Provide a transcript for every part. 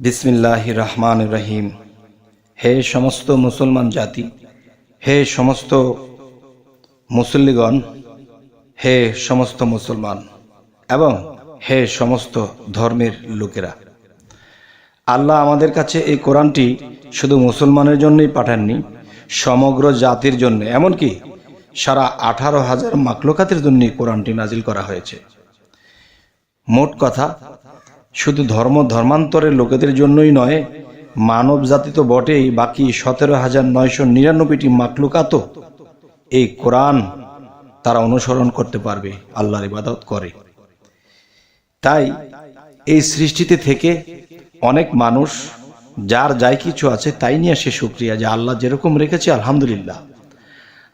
বিসমিল্লাহ রহমান রহিম। হে সমস্ত মুসলমান জাতি, হে সমস্ত মুসল্লিগণ, হে সমস্ত মুসলমান এবং হে সমস্ত ধর্মের লোকেরা। আল্লাহ আমাদের কাছে এই কোরআনটি শুধু মুসলমানের জন্যই পাঠাননি, সমগ্র জাতির জন্য, এমনকি সারা আঠারো হাজার মাকলকাতের জন্য কোরআনটি নাজিল করা হয়েছে। মোট কথা শুধু ধর্ম ধর্মান্তরের লোকেদের জন্যই নয় মানব জাতি তো বটেই, বাকি সতেরো হাজার নয়শো নিরানব্বইটি মাকলুকাত এই কোরআন তারা অনুসরণ করতে পারবে, আল্লাহর ইবাদত করে। তাই এই সৃষ্টিতে থেকে অনেক মানুষ, যার যাই কিছু আছে তাই নিয়ে সে সুক্রিয়া যে আল্লাহ যেরকম রেখেছে, আলহামদুলিল্লাহ।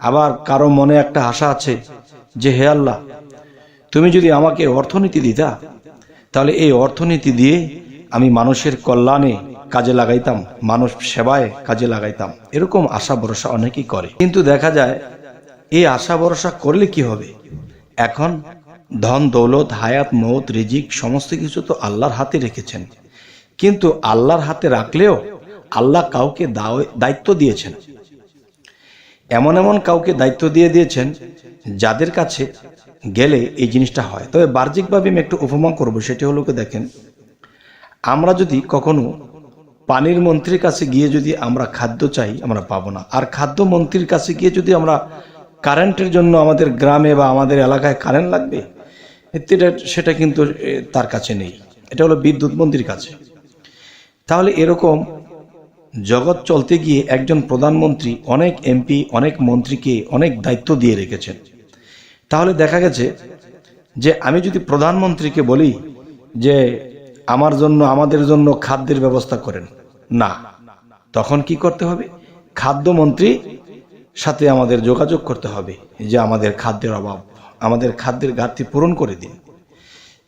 আবার কারও মনে একটা আশা আছে যে, হে আল্লাহ, তুমি যদি আমাকে অর্থনীতি দিতা তাহলে এই অর্থনীতি দিয়ে আমি মানুষের কল্যাণে কাজে লাগাইতাম মানুষ সেবায় কাজে লাগাইতাম। এরকম আশা ভরসা অনেকেই করে। কিন্তু দেখা যায়, এই আশা ভরসা করলে কি হবে? এখন ধন, দৌলত, হায়াত, মৌত, রিজিক, সমস্ত কিছু তো আল্লাহর হাতে রেখেছেন। কিন্তু আল্লাহর হাতে রাখলেও আল্লাহ কাউকে দায়িত্ব দিয়েছেন। এমন এমন কাউকে দায়িত্ব দিয়ে দিয়েছেন যাদের কাছে গেলে এই জিনিসটা হয়। তবে বাহ্যিকভাবে আমি একটু উপমা করব, সেটি হলো দেখেন, আমরা যদি কখনো পানির মন্ত্রীর কাছে গিয়ে যদি আমরা খাদ্য চাই, আমরা পাবো না। আর খাদ্য মন্ত্রীর কাছে গিয়ে যদি আমরা কারেন্টের জন্য আমাদের গ্রামে বা আমাদের এলাকায় কারেন্ট লাগবে সেটা কিন্তু তার কাছে নেই। এটা হলো বিদ্যুৎ মন্ত্রীর কাছে। তাহলে এরকম জগৎ চলতে গিয়ে একজন প্রধানমন্ত্রী, অনেক এমপি, অনেক মন্ত্রীকে অনেক দায়িত্ব দিয়ে রেখেছেন। তাহলে দেখা গেছে যে আমি যদি প্রধানমন্ত্রীকে বলি যে আমার জন্য, আমাদের জন্য খাদ্যের ব্যবস্থা করেন, না। তখন কি করতে হবে? খাদ্যমন্ত্রী সাথে আমাদের যোগাযোগ করতে হবে যে আমাদের খাদ্যের অভাব, আমাদের খাদ্যের ঘাটতি পূরণ করে দিন।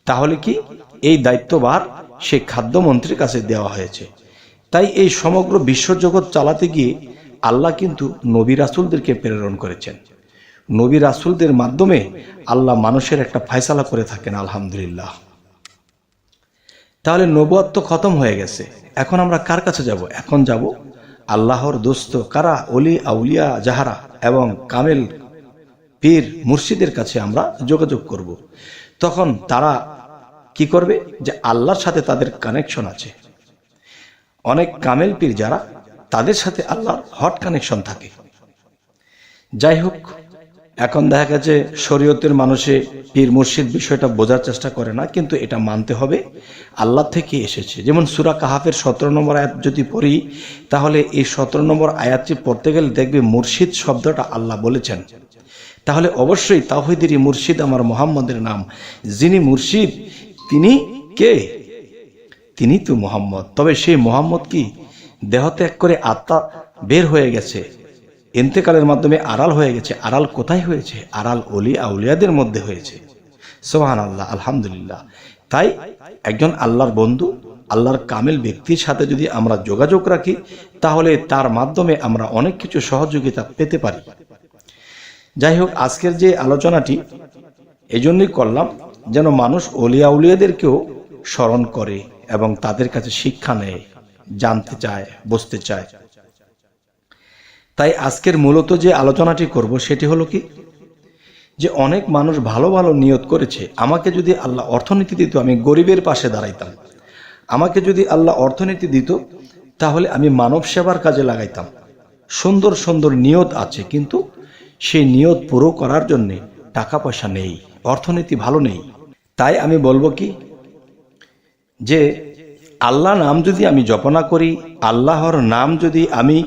তাহলে কি এই দায়িত্বভার সেই খাদ্যমন্ত্রীর কাছে দেওয়া হয়েছে। তাই এই সমগ্র বিশ্বজগৎ চালাতে গিয়ে আল্লাহ কিন্তু নবী রাসুলদেরকে প্রেরণ করেছেন। নবী রাসুলদের মাধ্যমে আল্লাহ মানুষের একটা ফায়সালা করে থাকেন, আলহামদুলিল্লাহ। তাহলে নবুয়াত তো খতম হয়ে গেছে। এখন আমরা কার কাছে যাব? এখন যাব আল্লাহর দোস্ত কারা? অলি আউলিয়া জাহারা এবং কামেল, পীর, মুর্শিদের কাছে আমরা যোগাযোগ করব। তখন তারা কি করবে? যে আল্লাহর সাথে তাদের কানেকশন আছে। অনেক কামেল পীর যারা, তাদের সাথে আল্লাহর হট কানেকশন থাকে। যাই হোক, এখন দেখা গেছে শরীয়তের মানুষে পীর মুর্শিদ বিষয়টা বোঝার চেষ্টা করে না, কিন্তু এটা মানতে হবে। আল্লাহ থেকে এসেছে। যেমন সুরা কাহাফের সতেরো নম্বর আয়াত যদি পড়ি, তাহলে এই সতেরো নম্বর আয়াতটি পড়তে গেলে দেখবে মুর্শিদ শব্দটা আল্লাহ বলেছেন। তাহলে অবশ্যই তাহিদেরই মুর্শিদ আমার মোহাম্মদের নাম। যিনি মুর্শিদ, তিনি কে? তিনি তো মোহাম্মদ। তবে সেই মোহাম্মদ কি দেহ ত্যাগ করে আত্মা বের হয়ে গেছে? ইন্তেকালের মাধ্যমে আড়াল হয়ে গেছে। আড়াল কোথায় হয়েছে? আড়াল অলি আউলিয়াদের মধ্যে হয়েছে। সোহান আল্লাহ আলহামদুলিল্লাহ। তাই একজন আল্লাহর বন্ধু, আল্লাহর কামেল ব্যক্তির সাথে যদি আমরা যোগাযোগ রাখি, তাহলে তার মাধ্যমে আমরা অনেক কিছু সহযোগিতা পেতে পারি। যাই হোক, আজকের যে আলোচনাটি এই জন্যই করলাম যেন মানুষ অলিয়া উলিয়াদেরকেও স্মরণ করে এবং তাদের কাছে শিক্ষা নেয়, জানতে চায়, বুঝতে চায়। তাই আজকের মূলত যে আলোচনাটি করব সেটি হলো কি? যে অনেক মানুষ ভালো ভালো নিয়ত করেছে, আমাকে যদি আল্লাহ অর্থনীতি দিত, আমি গরিবের পাশে দাঁড়াইতাম। আমাকে যদি আল্লাহ অর্থনীতি দিত, তাহলে আমি মানব সেবার কাজে লাগাইতাম। সুন্দর সুন্দর নিয়ত আছে, কিন্তু সেই নিয়ত পুরো করার জন্যে টাকা পয়সা নেই, অর্থনীতি ভালো নেই। তাই আমি বলব কি? যে, আল্লাহ নাম যদি আমি জপনা করি, আল্লাহর নাম যদি আমি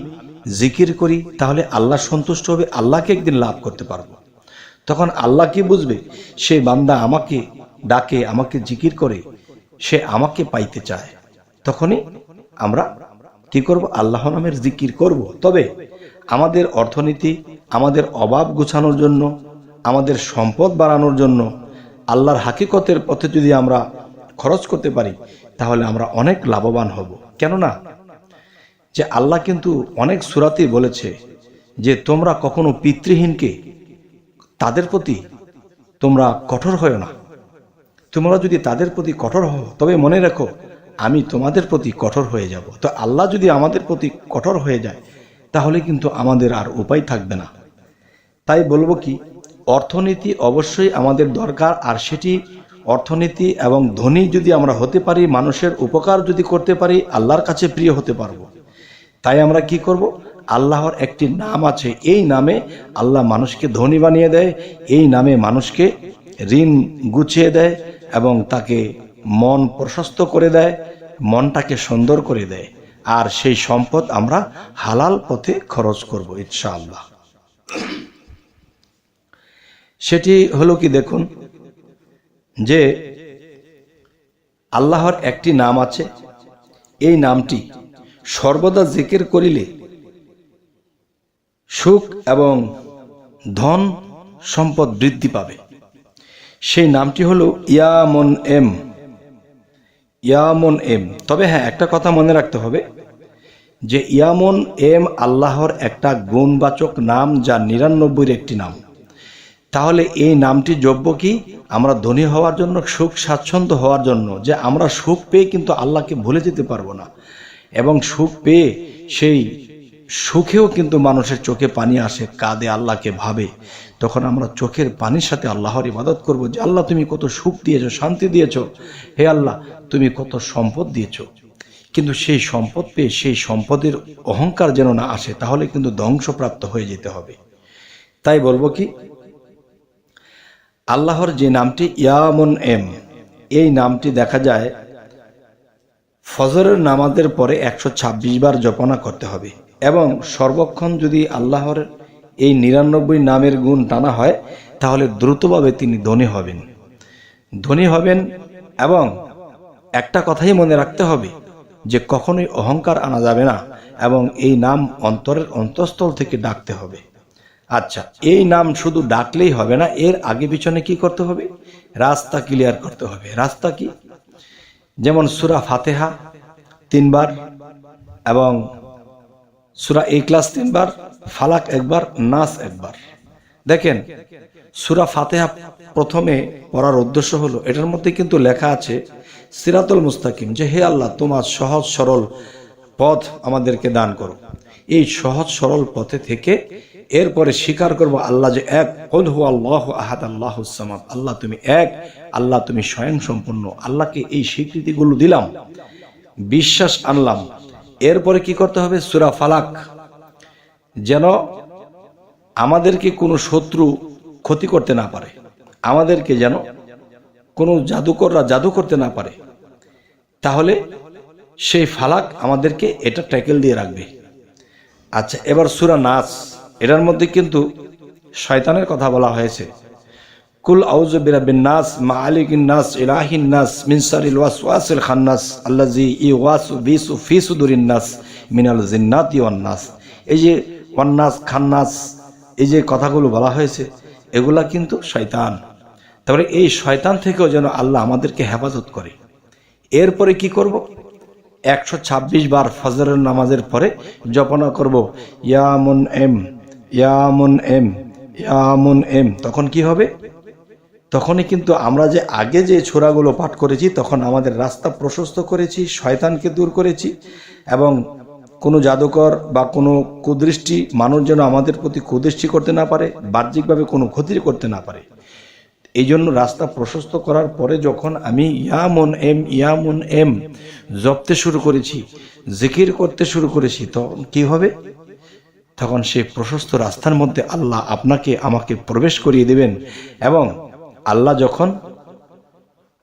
জিকির করি, তাহলে আল্লাহ সন্তুষ্ট হবে, আল্লাহকে একদিন লাভ করতে পারব। তখন আল্লাহ কি বুঝবে? সে বান্দা আমাকে ডাকে, আমাকে জিকির করে, সে আমাকে পাইতে চায়। তখনই আমরা কি করব? আল্লাহ নামের জিকির করব। তবে আমাদের অর্থনীতি, আমাদের অভাব গুছানোর জন্য, আমাদের সম্পদ বাড়ানোর জন্য, আল্লাহর হাকিকতের পথে যদি আমরা খরচ করতে পারি, তাহলে আমরা অনেক লাভবান হব। কেননা, যে আল্লাহ কিন্তু অনেক সুরাতেই বলেছে যে তোমরা কখনো পিতৃহীনকে, তাদের প্রতি তোমরা কঠোর হও না। তোমরা যদি তাদের প্রতি কঠোর হও, তবে মনে রাখো, আমি তোমাদের প্রতি কঠোর হয়ে যাব। তো আল্লাহ যদি আমাদের প্রতি কঠোর হয়ে যায়, তাহলে কিন্তু আমাদের আর উপায় থাকবে না। তাই বলব কি, অর্থনীতি অবশ্যই আমাদের দরকার, আর সেটি অর্থনীতি এবং ধনী যদি আমরা হতে পারি, মানুষের উপকার যদি করতে পারি, আল্লাহর কাছে প্রিয় হতে পারব। তাই আমরা কি করব? আল্লাহর একটি নাম আছে। এই নামে আল্লাহ মানুষকে ধনী বানিয়ে দেয়। এই নামে মানুষকে ঋণ গুছিয়ে দেয় এবং তাকে মন প্রশস্ত করে দেয়, মনটাকে সুন্দর করে দেয়। আর সেই সম্পদ আমরা হালাল পথে খরচ করব, ইনশাআল্লাহ। সেটি হলো কি দেখুন যে আল্লাহর একটি নাম আছে, এই নামটি সর্বদা জিকির করিলে সুখ এবং ধন সম্পদ বৃদ্ধি পাবে। সেই নামটি হলো ইয়ামন এম। Eamon M. তবে হ্যাঁ একটা কথা মনে রাখতে হবে যে ইয়ামন এম আল্লাহর একটা গুণবাচক নাম, যা নিরানব্বইয়ের একটি নাম। তাহলে এই নামটি যোগ্য কি? আমরা ধনী হওয়ার জন্য, সুখ স্বাচ্ছন্দ্য হওয়ার জন্য যে আমরা সুখ পেয়ে কিন্তু আল্লাহকে ভুলে যেতে পারব না। এবং সুখ পেয়ে সেই সুখেও কিন্তু মানুষের চোখে পানি আসে, কাঁদে, আল্লাহকে ভাবে। তখন আমরা চোখের পানির সাথে আল্লাহর ইবাদত করব যে, আল্লাহ, তুমি কত সুখ দিয়েছ, শান্তি দিয়েছ। হে আল্লাহ, তুমি কত সম্পদ দিয়েছ। কিন্তু সেই সম্পদ পেয়ে সেই সম্পদের অহংকার যেন না আসে, তাহলে কিন্তু ধ্বংসপ্রাপ্ত হয়ে যেতে হবে। তাই বলব কি আল্লাহর যে নামটি ইয়ামন এম, এই নামটি দেখা যায় ফজরের নামাজের পরে একশো ছাব্বিশ বার জপনা করতে হবে এবং সর্বক্ষণ যদি আল্লাহর এই নিরানব্বই নামের গুণ টানা হয়, তাহলে দ্রুতভাবে তিনি ধনী হবেন। ধনী হবেন এবং একটা কথাই মনে রাখতে হবে যে কখনোই অহংকার আনা যাবে না এবং এই নাম অন্তরের অন্তঃস্থল থেকে ডাকতে হবে। আচ্ছা এই নাম শুধু ডাকলেই হবে না, এর আগে পিছনে কি করতে হবে? রাস্তা ক্লিয়ার করতে হবে। রাস্তা কি? যেমন সুরা ফাতেহা তিনবার এবং সুরা এই ক্লাস তিনবার, ফালাক একবার, নাস একবার। দেখেন, সুরা ফাতেহা প্রথমে পড়ার উদ্দেশ্য হলো, এটার মধ্যে কিন্তু লেখা আছে, সিরাতুল মুস্তাকিম, যে হে আল্লাহ, তোমার সহজ সরল পথ আমাদেরকে দান করো। এই সহজ সরল পথে থেকে এরপরে স্বীকার করব, আল্লাহ যে এক হল হু আল্লাহ আহাদ, আল্লাহ আল্লাহ তুমি এক, আল্লাহ তুমি স্বয়ং সম্পূর্ণ। আল্লাহকে এই স্বীকৃতিগুলো দিলাম, বিশ্বাস আনলাম। এরপরে কি করতে হবে? সুরা ফালাক। যেন আমাদেরকে কোনো শত্রু ক্ষতি করতে না পারে। আমাদেরকে যেন কোনো জাদুকররা জাদু করতে না পারে। তাহলে সেই ফালাক আমাদেরকে এটা ট্যাকেল দিয়ে রাখবে। আচ্ছা এবার সুরা নাচ এটার মধ্যে কিন্তু শয়তানের কথা বলা হয়েছে। কুল আউজ বিরাবিন নাস মা আলিকিন নাস, ইলাহিন নাস মিনসারিল ওয়াসওয়াসিল খান্নাস আল্লাজি ই ওয়াসু বিসু ফি সুদুরিন নাস, মিনাল জিন্নাতি ওয়ান নাস। এই যে ওয়ান্নাস খান্নাস, এই যে কথাগুলো বলা হয়েছে, এগুলা কিন্তু শয়তান। তারপরে এই শয়তান থেকেও যেন আল্লাহ আমাদেরকে হেফাজত করে। এরপরে কি করব? একশো ছাব্বিশ বার ফজরের নামাজের পরে জপনা করব। ইয়ামুন এম ইয়ামুন এম ইয়ামুন এম। তখন কি হবে? তখনই কিন্তু আমরা যে আগে যে ছোড়াগুলো পাঠ করেছি, তখন আমাদের রাস্তা প্রশস্ত করেছি, শয়তানকে দূর করেছি, এবং কোনো জাদুকর বা কোনো কুদৃষ্টি মানুষ যেন আমাদের প্রতি কুদৃষ্টি করতে না পারে, বাহ্যিকভাবে কোনো ক্ষতি করতে না পারে। এই জন্য রাস্তা প্রশস্ত করার পরে যখন আমি ইয়ামন এম, ইয়ামুন এম জপতে শুরু করেছি, জিকির করতে শুরু করেছি, তখন কী হবে? তখন সে প্রশস্ত রাস্তার মধ্যে আল্লাহ আপনাকে আমাকে প্রবেশ করিয়ে দেবেন এবং আল্লাহ যখন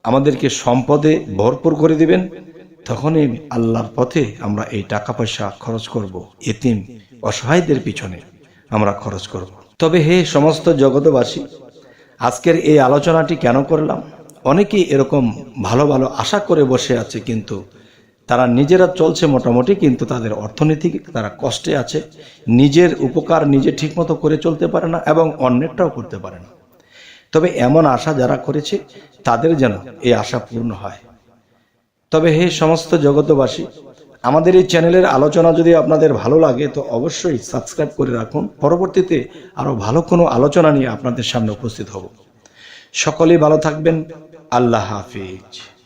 আমাদেরকে সম্পদে ভরপুর করে দিবেন, তখনই আল্লাহর পথে আমরা এই টাকা পয়সা খরচ করব, এতিম, অসহায়দের পিছনে আমরা খরচ করব। তবে হে সমস্ত জগতবাসী আজকের এই আলোচনাটি কেন করলাম? অনেকেই এরকম ভালো ভালো আশা করে বসে আছে, কিন্তু তারা নিজেরা চলছে মোটামুটি, কিন্তু তাদের অর্থনীতি, তারা কষ্টে আছে। নিজের উপকার নিজে ঠিকমতো করে চলতে পারে না এবং অন্যেরটাও করতে পারে না। তবে এমন আশা যারা করেছে, তাদের যেন এই আশা পূর্ণ হয়। তবে হে সমস্ত জগতবাসী আমাদের এই চ্যানেলের আলোচনা যদি আপনাদের ভালো লাগে, তো অবশ্যই সাবস্ক্রাইব করে রাখুন। পরবর্তীতে আরও ভালো কোনো আলোচনা নিয়ে আপনাদের সামনে উপস্থিত হব। সকলেই ভালো থাকবেন। আল্লাহ হাফিজ।